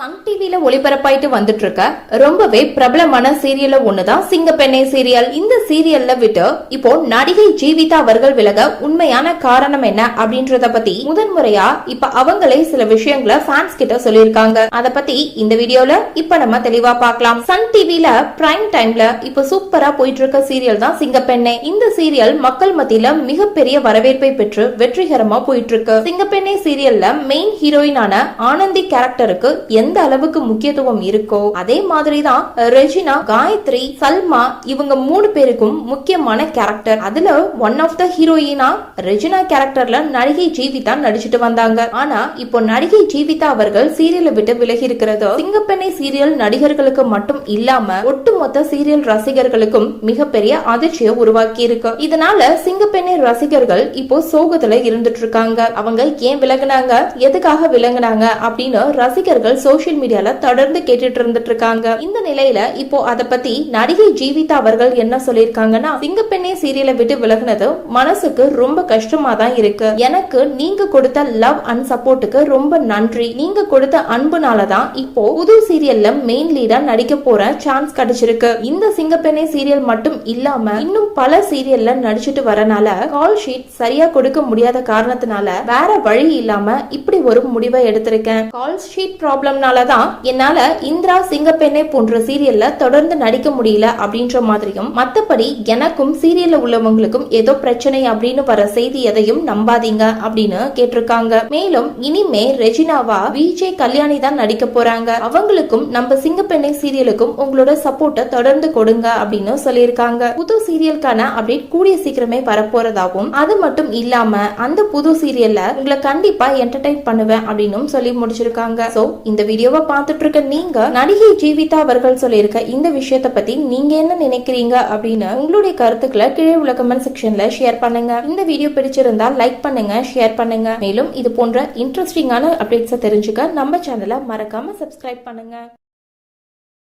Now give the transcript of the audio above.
Sun டிவியில ஒளிபரப்பாயிட்டு வந்துட்டு இருக்க ரொம்பவே பிரபலமான சீரியல்ல ஒண்ணுதான் சிங்கப்பெண்ணை சீரியல். இந்த சீரியல்ல விட்டு இப்போ நடிகை ஜீவிதா அவர்கள் விலக உண்மையான காரணம் என்ன அப்படின்றத பத்தி முதன்முறையா இப்ப அவங்களே சில விஷயங்களை ஃபேன்ஸ் கிட்ட சொல்லியிருக்காங்க. அத பத்தி இந்த வீடியோல இப்ப நம்ம தெளிவா பார்க்கலாம் சன் டிவில பிரைம் டைம்ல இப்ப சூப்பரா போயிட்டு இருக்க சீரியல் தான் சிங்கப்பெண்ணை. இந்த சீரியல் மக்கள் மத்தியில மிகப்பெரிய வரவேற்பை பெற்று வெற்றிகரமா போயிட்டு இருக்கு சிங்கப்பெண்ணை சீரியல்ல மெயின் ஹீரோயினான ஆனந்தி கேரக்டருக்கு எந்த எந்த அளவுக்கு முக்கியத்துவம் இருக்கோ அதே மாதிரிதான் ரெஜினா காயத்ரி சல்மா இவங்க மூணு பேருக்கும் முக்கியமான கேரக்டர் அதுல ஒன் ஆஃப் த ஹீரோயினா ரெஜினா கேரக்டர்ல நடிகை ஜீவிதா நடிச்சிட்டு வந்தாங்க. ஆனா இப்போ நடிகை ஜீவிதா அவர்கள் சீரியலை விட்டு விலகி இருக்கிறது சிங்கப்பெண்ணை சீரியல் நடிகர்களுக்கு மட்டும் இல்லாம ஒட்டுமொத்த சீரியல் ரசிகர்களுக்கும் மிகப்பெரிய அதிர்ச்சியை உருவாக்கி இருக்கு. இதனால சிங்கப்பெண்ணை ரசிகர்கள் இப்போ சோகத்துல இருந்துட்டு இருக்காங்க. அவங்க ஏன் விலகினாங்க? எதுக்காக விலகினாங்க? அப்படின்னு ரசிகர்கள் சோஷியல் மீடியால தொடர்ந்து கேட்டுட்டு இருந்துட்டு இருக்காங்க இந்த நிலையில இப்போ அத பத்தி நடிகை ஜீவிதா அவர்கள் என்ன சொல்லியிருக்காங்கன்னா சிங்கப்பெண்ணே சீரியலை விட்டு விலகுனது மனசுக்கு ரொம்ப கஷ்டமா தான் இருக்கு. எனக்கு நீங்க கொடுத்த லவ் அண்ட் சப்போர்ட்டுக்கு ரொம்ப நன்றி. நீங்க கொடுத்த அன்புனால தான் இப்போ புது சீரியல்ல மெயின் லீடா நடிக்க போற சான்ஸ் கிடைச்சிருக்கு. இந்த சிங்கப்பெண்ணே சீரியல் மட்டும் இல்லாம இன்னும் பல சீரியல்ல நடிச்சிட்டு வரனால கால் ஷீட் சரியா கொடுக்க முடியாத காரணத்தினால வேற வழி இல்லாம இப்படி ஒரு முடிவை எடுத்திருக்கேன். கால் ஷீட் அதனால தான் என்னால இந்திரா சிங்கப்பெண்ணை போன்ற சீரியல்ல தொடர்ந்து நடிக்க முடியல அப்படின்ற மாதிரியும் மத்தபடி எனக்கும் சீரியல்ல உள்ளவங்களுக்கும் ஏதோ பிரச்சனை அப்படின்னு வர செய்தி எதையும் நம்பாதீங்க அப்படின்னு கேட்டிருக்காங்க. மேலும் இனிமே ரெஜினாவா விஜய் கல்யாணி தான் நடிக்க போறாங்க. அவங்களுக்கும் நம்ம சிங்கப்பெண்ணை சீரியலுக்கும் உங்களோட சப்போர்ட்டை தொடர்ந்து கொடுங்க அப்படின்னு சொல்லியிருக்காங்க. புது சீரியலுக்கான அப்டேட் கூடிய சீக்கிரமே வரப்போறதாகவும் அது மட்டும் இல்லாம அந்த புது சீரியல்ல உங்களை கண்டிப்பா என்டர்டைன் பண்ணுவேன் அப்படின்னு சொல்லி முடிச்சிருக்காங்க. சோ இந்த வீடியோவை பார்த்துட்டு இருக்க நீங்க நடிகை ஜீவிதா அவர்கள் சொல்லியிருக்க இந்த விஷயத்த பத்தி நீங்க என்ன நினைக்கிறீங்க அப்படின்னு உங்களுடைய கருத்துக்களை கீழே உள்ள கமெண்ட் செக்ஷன்ல ஷேர் பண்ணுங்க. இந்த வீடியோ பிடிச்சிருந்தா லைக் பண்ணுங்க ஷேர் பண்ணுங்க. மேலும் இது போன்ற இன்ட்ரெஸ்டிங்கான அப்டேட்ஸை தெரிஞ்சுக்க நம்ம சேனலை மறக்காம சப்ஸ்கிரைப் பண்ணுங்க.